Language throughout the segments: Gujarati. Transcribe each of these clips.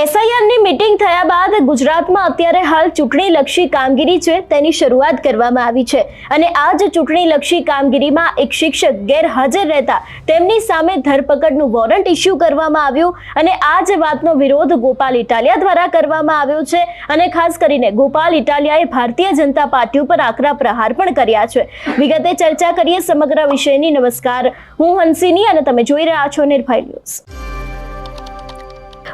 એસઆઈઆરની મીટિંગ થયા બાદ ગુજરાતમાં અત્યારે હાલ ચૂંટણીલક્ષી કામગીરી છે તેની શરૂઆત કરવામાં આવી છે. અને આ જ ચૂંટણીલક્ષી કામગીરીમાં એક શિક્ષક ગેરહાજર રહેતા તેમની સામે ધરપકડનું વોરંટ ઇસ્યુ કરવામાં આવ્યું અને આ જ વાતનો વિરોધ ગોપાલ ઇટાલિયા દ્વારા કરવામાં આવ્યો છે અને ખાસ કરીને ગોપાલ ઇટાલિયાએ ભારતીય જનતા પાર્ટી ઉપર આકરા પ્રહાર પણ કર્યા છે. વિગતે ચર્ચા કરીએ સમગ્ર વિષયની. નમસ્કાર. હું હંસિની અને તમે જોઈ રહ્યા છો નિર્ભય ન્યૂઝ.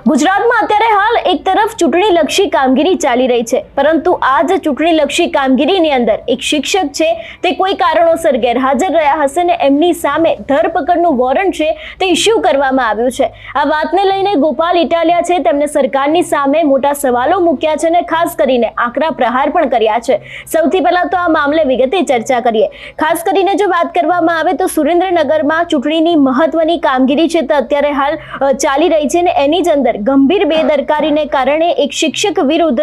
ગુજરાતમાં અત્યારે હાલ એક તરફ ચૂંટણીલક્ષી કામગીરી ચાલી રહી છે, પરંતુ આ જ ચૂંટણીલક્ષી કામગીરીની અંદર એક શિક્ષક છે, તે કોઈ કારણોસર ગેરહાજર રહ્યા હશે ને એમની સામે ધરપકડનું વોરંટ છે, તે ઇસ્યુ કરવામાં આવ્યું છે. આ વાતને લઈને ગોપાલ ઇટાલિયા છે, તેમને સરકારની સામે મોટા સવાલો મૂક્યા છે ને ખાસ કરીને આકરા પ્રહાર પણ કર્યા છે. સૌથી પહેલા તો આ મામલે વિગતે ચર્ચા કરીએ. ખાસ કરીને જો વાત કરવામાં આવે તો સુરેન્દ્રનગરમાં ચૂંટણીની મહત્વની કામગીરી છે, તે અત્યારે હાલ ચાલી રહી છે ને એની જ અંદર ગંભીર બેદરકારીને કારણે એક શિક્ષક વિરુદ્ધ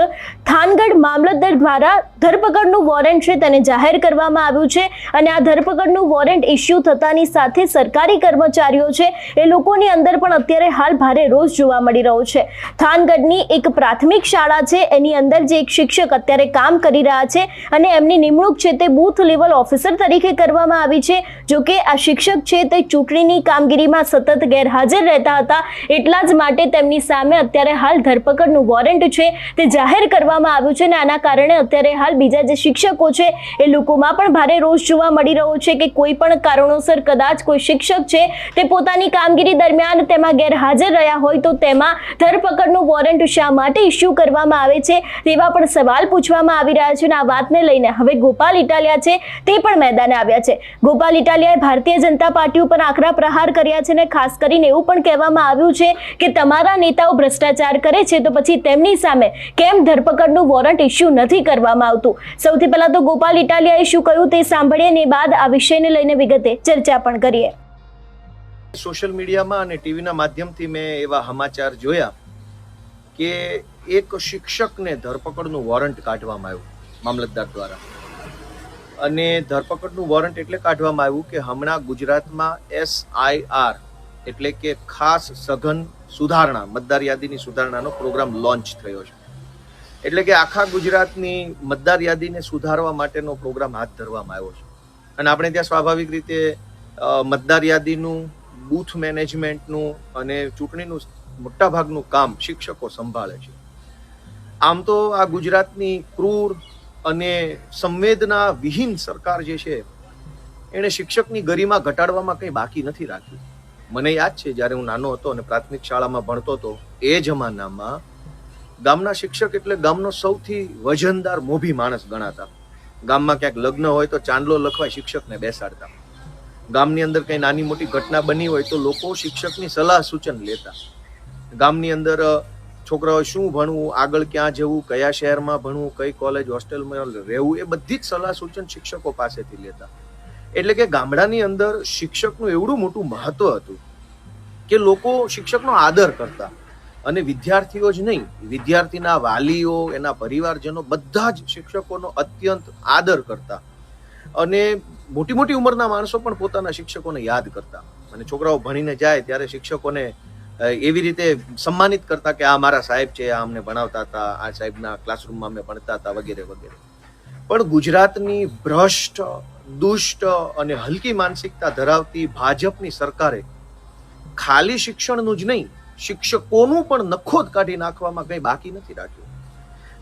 થાનગઢ મામલતદાર દ્વારા ધરપકડનું વોરંટ છે તેને જાહેર કરવામાં આવ્યું છે અને આ ધરપકડનું વોરંટ ઇસ્યુ થતાની સાથે સરકારી કર્મચારીઓ છે એ લોકોની અંદર પણ અત્યારે હાલ ભારે રોષ જોવા મળી રહ્યો છે. થાનગઢની એક પ્રાથમિક શાળા છે, એની અંદર જે એક શિક્ષક અત્યારે કામ કરી રહ્યા છે અને એમની નિમણૂક છે તે બૂથ લેવલ ઓફિસર તરીકે કરવામાં આવી છે. જો કે આ શિક્ષક છે તે ચૂંટણીની કામગીરીમાં સતત ગેરહાજર રહેતા હતા, એટલા જ માટે તેમની સામે અત્યારે હાલ ધરપકડનું વોરંટ છે તે જાહેર કરવામાં આવ્યું છે અને આના કારણે અત્યારે હાલ બીજા જે શિક્ષકો છે એ લોકોમાં પણ ભારે રોષ જોવા મળી રહ્યો છે કે કોઈ પણ કારણોસર કદાચ કોઈ શિક્ષક છે તે પોતાની કામગીરી દરમિયાન તેમાં ગેરહાજર રહ્યા હોય તો તેમાં ધરપકડનું વોરંટ શા માટે ઇસ્યુ કરવામાં આવે છે તેવા પણ સવાલ પૂછવામાં આવી રહ્યા છે અને આ વાતને લઈને હવે ગોપાલ ઇટાલિયા છે તે પણ મેદાને આવ્યા છે. ગોપાલ ઇટાલિયાએ ભારતીય જનતા પાર્ટી ઉપર આકરા પ્રહાર કર્યા છે અને ખાસ કરીને એવું પણ કહેવામાં આવ્યું છે કે તમારા નેતાઓ ભ્રષ્ટાચાર કરે છે તો પછી તેમની સામે કેમ ધરપકડનું વોરંટ ઇસ્યુ નથી કરવામાં આવતું? સૌથી પહેલા તો ગોપાલ ઇટાલિયાએ શું કહ્યું તે સાંભળીએ ને બાદ આ વિષયને લઈને વિગતે ચર્ચા પણ કરીએ. સોશિયલ મીડિયામાં અને ટીવીના માધ્યમથી મેં એવા સમાચાર જોયા કે એક શિક્ષકને ધરપકડનું વોરંટ કાઢવામાં આવ્યું મામલતદાર દ્વારા. અને ધરપકડનું વોરંટ એટલે કાઢવામાં આવ્યું કે હમણાં ગુજરાતમાં એસઆઈઆર એટલે કે ખાસ સઘન સુધારણા, મતદાર યાદીની સુધારણાનો પ્રોગ્રામ લોન્ચ થયો છે. એટલે કે આખા ગુજરાતની મતદાર યાદીને સુધારવા માટેનો પ્રોગ્રામ હાથ ધરવામાં આવ્યો છે. અને આપણે ત્યાં સ્વાભાવિક રીતે મતદાર યાદીનું, બૂથ મેનેજમેન્ટનું અને ચૂંટણીનું મોટાભાગનું કામ શિક્ષકો સંભાળે છે. આમ તો આ ગુજરાતની ક્રૂર અને સંવેદના વિહીન સરકાર જે છે એણે શિક્ષકની ગરિમા ઘટાડવામાં કંઈ બાકી નથી રાખ્યું. મને યાદ છે, જ્યારે હું નાનો હતો અને પ્રાથમિક શાળામાં ભણતો હતો, એ જમાનામાં ગામના શિક્ષક એટલે ગામનો સૌથી વજનદાર મોભી માણસ ગણાતા. ગામમાં ક્યાંક લગ્ન હોય તો ચાંદલો લખવા શિક્ષકને બેસાડતા. ગામની અંદર કંઈ નાની મોટી ઘટના બની હોય તો લોકો શિક્ષકની સલાહ સૂચન લેતા. ગામની અંદર છોકરાઓ શું ભણવું, આગળ ક્યાં જવું, કયા શહેરમાં ભણવું, કઈ કોલેજ, હોસ્ટેલમાં રહેવું, એ બધી જ સલાહ સૂચન શિક્ષકો પાસેથી લેતા. એટલે કે ગામડાની અંદર શિક્ષકનું એવડું મોટું મહત્વ હતું કે લોકો શિક્ષકનો આદર કરતા અને વિદ્યાર્થીઓ જ નહીં, વિદ્યાર્થીના વાલીઓ, એના પરિવારજનો બધા જ શિક્ષકોનો અત્યંત આદર કરતા અને મોટી મોટી ઉંમરના માણસો પણ પોતાના શિક્ષકોને યાદ કરતા. અને છોકરાઓ ભણીને જાય ત્યારે શિક્ષકોને એવી રીતે સન્માનિત કરતા કે આ મારા સાહેબ છે, આ અમને ભણાવતા હતા, આ સાહેબના ક્લાસરૂમમાં અમે ભણતા હતા વગેરે વગેરે. પણ ગુજરાતની ભ્રષ્ટ દુષ્ટ અને હલકી માનસિકતા ધરાવતી ભાજપની સરકારે ખાલી શિક્ષણનું જ નહીં, શિક્ષકોનું પણ નખોદ કાઢી નાખવામાં કંઈ બાકી નથી રાખ્યું.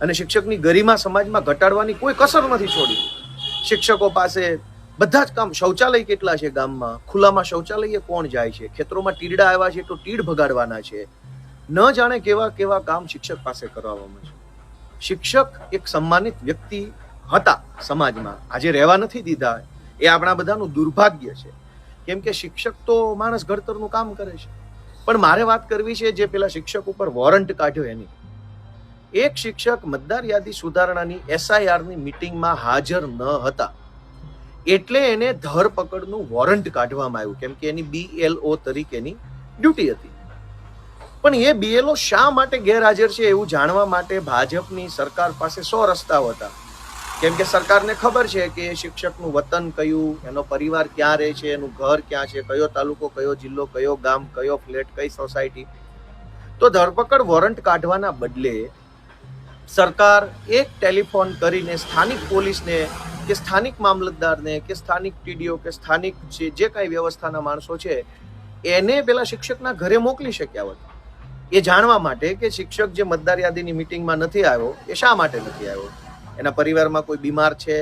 અને શિક્ષકની ગરિમા સમાજમાં ઘટાડવાની કોઈ કસર નથી છોડી. શિક્ષકો પાસે બધા જ કામ, શૌચાલય કેટલા છે ગામમાં? ખુલ્લામાં શૌચાલયે કોણ જાય છે? ખેતરોમાં ટીરડા આવ્યા છે તો ટીડ ભગાડવાના છે. ન જાણે કેવા કેવા કામ શિક્ષક પાસે કરાવવામાં છે. શિક્ષક એક સન્માનિત વ્યક્તિ હતા સમાજમાં. આજે રહેવા નથી દીધા. એ આપણા બધાનું દુર્ભાગ્ય છે. કેમ કે શિક્ષક તો માણસ ઘડતરનું કામ કરે છે. પણ મારે વાત કરવી છે જે પેલા શિક્ષક ઉપર વોરંટ કાઢ્યો એની. એક શિક્ષક મતદાર યાદી સુધારણાની એસઆઈઆરની મિટિંગમાં હાજર ન હતા. એટલે એને ધરપકડનું વોરંટ કાઢવામાં આવ્યું. કેમ કે એની બીએલઓ તરીકેની ડ્યુટી હતી. પણ એ બીએલઓ શા માટે ગેરહાજર છે એવું જાણવા માટે ભાજપની સરકાર પાસે સો રસ્તાઓ હતા. કેમ કે સરકારને ખબર છે કે એ શિક્ષકનું વતન કયું, એનો પરિવાર ક્યાં રહે છે, એનું ઘર ક્યાં છે, કયો તાલુકો, કયો જિલ્લો, કયો ગામ, કયો ફ્લેટ, કઈ સોસાયટી. તો ધરપકડ વોરંટ કાઢવાના બદલે સરકાર એક ટેલિફોન કરીને સ્થાનિક પોલીસને કે સ્થાનિક મામલતદારને કે સ્થાનિક ટીડીઓ કે સ્થાનિક જે જે કાંઈ વ્યવસ્થાના માણસો છે, એને પેલા શિક્ષકના ઘરે મોકલી શક્યા હોત. એ જાણવા માટે કે શિક્ષક જે મતદાર યાદીની મિટિંગમાં નથી આવ્યો, એ શા માટે નથી આવ્યો? એના પરિવારમાં કોઈ બીમાર છે,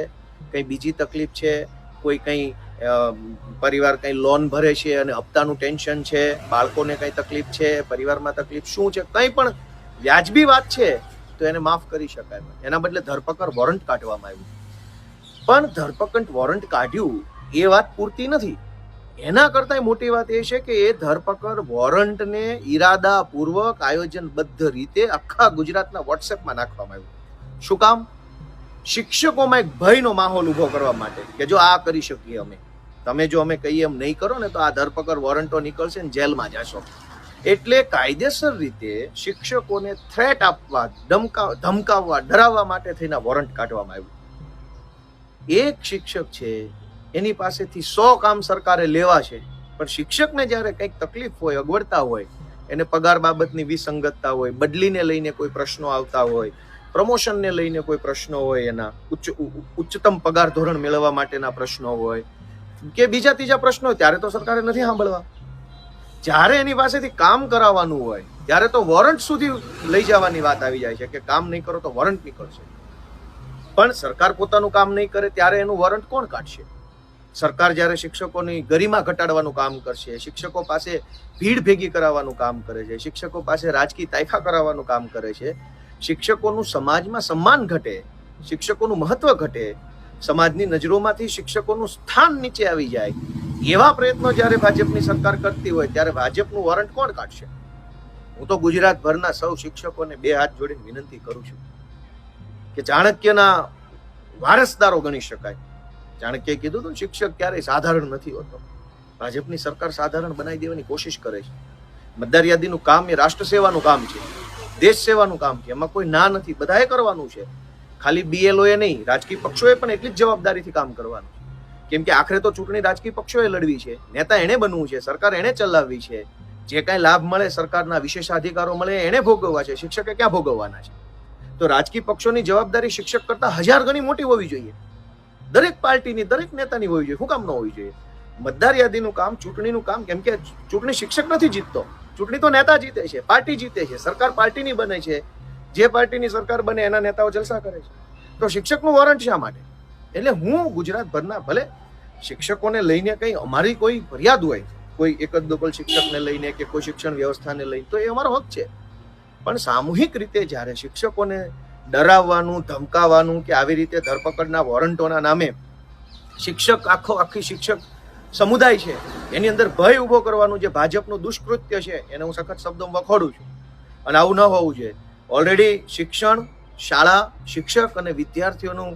કંઈ બીજી તકલીફ છે, કોઈ કંઈ પરિવાર કંઈ લોન ભરે છે અને હપ્તાનું ટેન્શન છે, બાળકોને કંઈ તકલીફ છે, પરિવારમાં તકલીફ શું છે, કંઈ પણ વ્યાજબી વાત છે, તો એને માફ કરી શકાય. એના બદલે ધરપકડ વોરંટ કાઢવામાં આવ્યું. પણ ધરપકડ વોરંટ કાઢ્યું એ વાત પૂરતી નથી. એના કરતાં મોટી વાત એ છે કે એ ધરપકડ વોરંટને ઈરાદાપૂર્વક આયોજનબદ્ધ રીતે આખા ગુજરાતના વોટ્સએપમાં નાખવામાં આવ્યું. શું કામ? શિક્ષકોમાં એક ભયનો માહોલ ઊભો કરવા માટે કે જો આ કરી શકીએ અમે. તમે જો અમે કહીએ એમ નહીં કરો ને તો આ ધરપકડ વોરંટો નીકળશે ને જેલમાં જશો. એટલે કાયદેસર રીતે શિક્ષકોને થ્રેટ આપવા, ધમકા, ધમકાવવા, ડરાવવા માટે થઈને વોરંટ કાઢવામાં આવ્યું. એક શિક્ષક છે, એની પાસેથી સો કામ સરકારે લેવા છે, પણ શિક્ષકને જ્યારે કંઈક તકલીફ હોય, અગવડતા હોય, એને પગાર બાબતની વિસંગતતા હોય, બદલીને લઈને કોઈ પ્રશ્નો આવતા હોય પ્રમોશનને લઈને કોઈ પ્રશ્નો હોય એના, ઉચ્ચ ઉચ્ચતમ પગાર ધોરણ મેળવવા માટેના પ્રશ્નો હોય, કે બીજા ત્રીજા પ્રશ્નો હોય, ત્યારે તો સરકારે નથી સાંભળવા. જ્યારે એની પાસેથી કામ કરાવવાનું હોય, ત્યારે તો વોરંટ સુધી લઈ જવાની વાત આવી જાય છે કે કામ નહીં કરો તો વોરંટ નીકળશે. પણ સરકાર પોતાનું કામ નહીં કરે ત્યારે એનું વોરંટ કોણ કાઢશે? સરકાર જ્યારે શિક્ષકોની ગરિમા ઘટાડવાનું કામ કરશે, શિક્ષકો પાસે ભીડ ભેગી કરાવવાનું કામ કરે છે, શિક્ષકો પાસે રાજકીય તાયફા કરાવવાનું કામ કરે છે શિક્ષકોનું સમાજમાં સન્માન ઘટે, શિક્ષકોનું મહત્વ ઘટે, સમાજની નજરોમાંથી શિક્ષકોનું સ્થાન નીચે આવી જાય, એવા પ્રયત્નો જ્યારે ભાજપની સરકાર કરતી હોય ત્યારે ભાજપનું વોરંટ કોણ કાઢશે? હું તો ગુજરાતભરના સૌ શિક્ષકોને બે હાથ જોડીને વિનંતી કરું છું કે ચાણક્યના વારસદારો ગણી શકાય. ચાણક્યએ કીધું હતું, શિક્ષક ક્યારેય સાધારણ નથી હોતો. ભાજપની સરકાર સાધારણ બનાવી દેવાની કોશિશ કરે છે. મતદાર યાદીનું કામ એ રાષ્ટ્ર સેવાનું કામ છે. દેશ સેવાનું કામ છે. એમાં કોઈ ના નથી. બધાએ કરવાનું છે. ખાલી બીએલઓએ નહીં, રાજકીય પક્ષોએ પણ એટલી જ જવાબદારીથી કામ કરવાનું છે. કેમ કે આખરે તો ચૂંટણી રાજકીય પક્ષોએ લડવી છે. નેતા એણે બનવું છે. સરકાર એણે ચલાવવી છે. જે કાંઈ લાભ મળે, સરકારના વિશેષાધિકારો મળે, એણે ભોગવવા છે. શિક્ષકે ક્યાં ભોગવવાના છે? તો રાજકીય પક્ષોની જવાબદારી શિક્ષક કરતા હજાર ગણી મોટી હોવી જોઈએ. દરેક પાર્ટીની, દરેક નેતાની હોવી જોઈએ. શું કામ ન હોવી જોઈએ? મતદાર યાદીનું કામ, ચૂંટણીનું કામ, કેમ કે ચૂંટણી શિક્ષક નથી જીતતો. ચૂંટણી તો નેતા જીતે છે, પાર્ટી જીતે છે, સરકાર પાર્ટીની બને છે. જે પાર્ટીની સરકાર બને એના નેતાઓ જલસા કરે છે. તો શિક્ષકનું વોરંટ શા માટે? એટલે હું ગુજરાતભરના ભલે શિક્ષકોને લઈને કંઈ અમારી કોઈ ફરિયાદ હોય, કોઈ એક જ દોકલ શિક્ષકને લઈને કે કોઈ શિક્ષણ વ્યવસ્થાને લઈને, તો એ અમારો હક છે. પણ સામૂહિક રીતે જ્યારે શિક્ષકોને ડરાવવાનું, ધમકાવવાનું કે આવી રીતે ધરપકડના વોરંટોના નામે શિક્ષક આખો આખી શિક્ષક સમુદાય છે, એની અંદર ભય ઊભો કરવાનું જે ભાજપનું દુષ્કૃત્ય છે, એને હું સખત શબ્દોમાં વખોડું છું. અને આવું ન હોવું જોઈએ. ઓલરેડી શિક્ષણ, શાળા, શિક્ષક અને વિદ્યાર્થીઓનું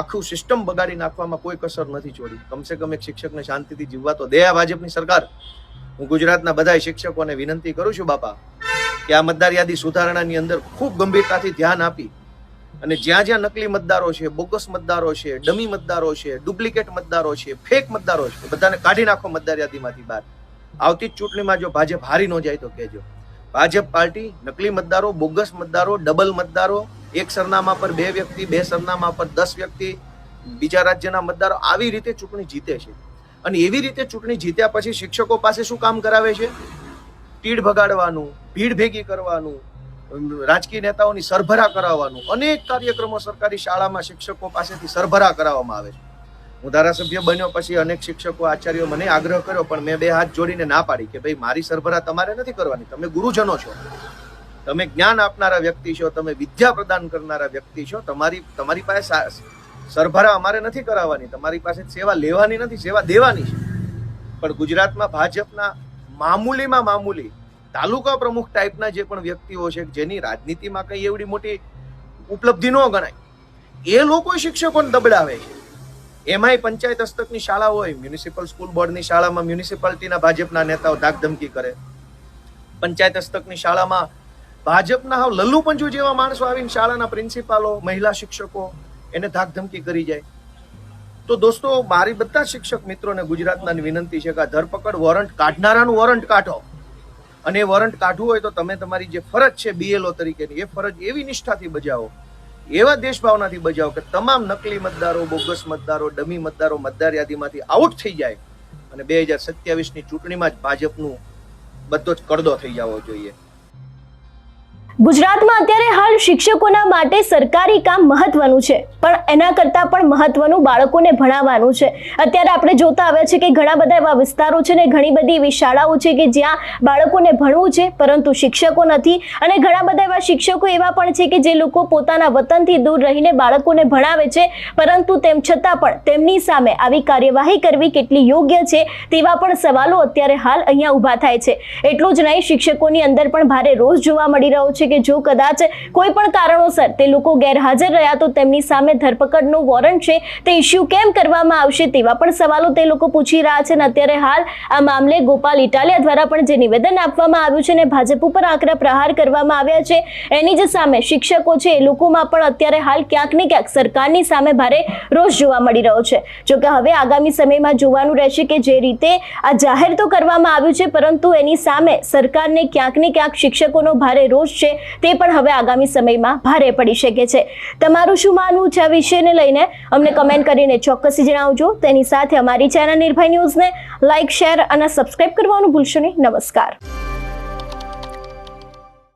આખું સિસ્ટમ બગાડી નાખવામાં કોઈ કસર નથી છોડી. કમસે કમ એક શિક્ષકને શાંતિથી જીવવા તો દે આ ભાજપની સરકાર. હું ગુજરાતના બધા શિક્ષકોને વિનંતી કરું છું, બાપા, કે આ મતદાર યાદી સુધારણાની અંદર ખૂબ ગંભીરતાથી ધ્યાન આપી અને જ્યાં જ્યાં નકલી મતદારો છે, બોગસ મતદારો છે, ડમી મતદારો છે, ડુપ્લિકેટ મતદારો છે, ફેક મતદારો છે, બધાને કાઢી નાખો મતદાર યાદીમાંથી બહાર. આવતી જ ચૂંટણીમાં જો ભાજપ હારી ન જાય તો કહેજો. ભાજપ પાર્ટી નકલી મતદારો, બોગસ મતદારો, ડબલ મતદારો, એક સરનામા પર બે વ્યક્તિ, બે સરનામા પર દસ વ્યક્તિ, બીજા રાજ્યના મતદારો આવી રીતે ચૂંટણી જીતે છે. અને એવી રીતે ચૂંટણી જીત્યા પછી શિક્ષકો પાસે શું કામ કરાવે છે? તીડ ભગાડવાનું, ભીડ ભેગી કરવાનું રાજકીય નેતાઓની સરભરા કરાવવાનું. અનેક કાર્યક્રમો સરકારી શાળામાં શિક્ષકો પાસેથી સરભરા કરાવવામાં આવે છે. હું ધારાસભ્ય બન્યો પછી અનેક શિક્ષકો, આચાર્યો મને આગ્રહ કર્યો, પણ મેં બે હાથ જોડીને ના પાડી કે ભાઈ, મારી સરભરા તમારે નથી કરવાની. તમે ગુરુજનો છો. તમે જ્ઞાન આપનારા વ્યક્તિ છો. તમે વિદ્યા પ્રદાન કરનારા વ્યક્તિ છો. તમારી તમારી પાસે સરભરા અમારે નથી કરાવવાની. તમારી પાસે સેવા લેવાની નથી, સેવા દેવાની છે. પણ ગુજરાતમાં ભાજપના મામૂલીમાં મામૂલી તાલુકા પ્રમુખ ટાઈપના જે પણ વ્યક્તિઓ છે, જેની રાજનીતિમાં કંઈ એવડી મોટી ઉપલબ્ધિ ન ગણાય, એ લોકો શિક્ષકોને દબડાવે છે. એમાંય પંચાયત હસ્તકની શાળા હોય, મ્યુનિસિપલ સ્કૂલ બોર્ડની શાળામાં મ્યુનિસિપાલિટીના ભાજપના નેતાઓ ધાકધમકી કરે. પંચાયત હસ્તકની શાળામાં ભાજપના હાવ લલ્લુ પંજુ જેવા માણસો આવીને શાળાના પ્રિન્સિપાલો, મહિલા શિક્ષકો, એને ધાકધમકી કરી જાય. તો દોસ્તો, મારી બધા શિક્ષક મિત્રોને ગુજરાતના વિનંતી છે કે આ ધરપકડ વોરંટ કાઢનારાનું વોરંટ કાઢો. અને વોરંટ કાઢવું હોય તો તમે તમારી જે ફરજ છે બીએલઓ તરીકેની, એ ફરજ એવી નિષ્ઠાથી બજાવો, એવા દેશભાવનાથી બજાવો કે તમામ નકલી મતદારો, બોગસ મતદારો, ડમી મતદારો મતદાર યાદીમાંથી આઉટ થઈ જાય અને બે હજાર સત્યાવીસની ચૂંટણીમાં જ ભાજપનું બધો જ કરદો થઈ જવો જોઈએ. ગુજરાતમાં અત્યારે હાલ શિક્ષકોના માટે સરકારી કામ મહત્વનું છે, પણ એના કરતાં પણ મહત્વનું બાળકોને ભણાવવાનું છે. અત્યારે આપણે જોતા આવ્યા છે કે ઘણા બધા એવા વિસ્તારો છે ને ઘણી બધી એવી શાળાઓ છે કે જ્યાં બાળકોને ભણવું છે, પરંતુ શિક્ષકો નથી. અને ઘણા બધા એવા શિક્ષકો એવા પણ છે કે જે લોકો પોતાના વતનથી દૂર રહીને બાળકોને ભણાવે છે, પરંતુ તેમ છતાં પણ તેમની સામે આવી કાર્યવાહી કરવી કેટલી યોગ્ય છે, તેવા પણ સવાલો અત્યારે હાલ અહીંયા ઊભા થાય છે. એટલું જ નહીં, શિક્ષકોની અંદર પણ ભારે રોષ જોવા મળી રહ્યો છે. કે જો કદાચ કોઈ પણ કારણોસર તે લોકો ગેરહાજર રહ્યા તો તેમની સામે ધરપકડનો વોરંટ છે તે ઇસ્યુ કેમ કરવામાં આવશે તેવા પણ સવાલો તે લોકો પૂછી રહ્યા છે અને અત્યારે હાલ આ મામલે ગોપાલ ઇટાલિયા દ્વારા પણ જે નિવેદન આપવામાં આવ્યું છે અને ભાજપ ઉપર આકરા પ્રહાર કરવામાં આવ્યા છે, એની જે સામે શિક્ષકો છે એ લોકોમાં પણ અત્યારે હાલ ક્યાંક ને ક્યાંક સરકારની સામે ભારે રોષ જોવા મળી રહ્યો છે. જોકે હવે આગામી સમયમાં જોવાનું રહેશે કે જે રીતે આ જાહેર તો કરવામાં આવ્યું છે, પરંતુ એની સામે સરકારને ક્યાંક ને ક્યાંક શિક્ષકોનો ભારે રોષ તે પણ હવે આગામી સમયમાં ભારે પડી શકે છે. તમારું શું માનવું છે આ વિષયને લઈને? અમને કમેન્ટ કરીને ચોક્કસથી જણાવજો. તેની સાથે અમારી ચેનલ નિર્ભય ન્યૂઝને લાઇક શેર અને સબસ્ક્રાઇબ કરવાનું ભૂલશો નહીં. નમસ્કાર.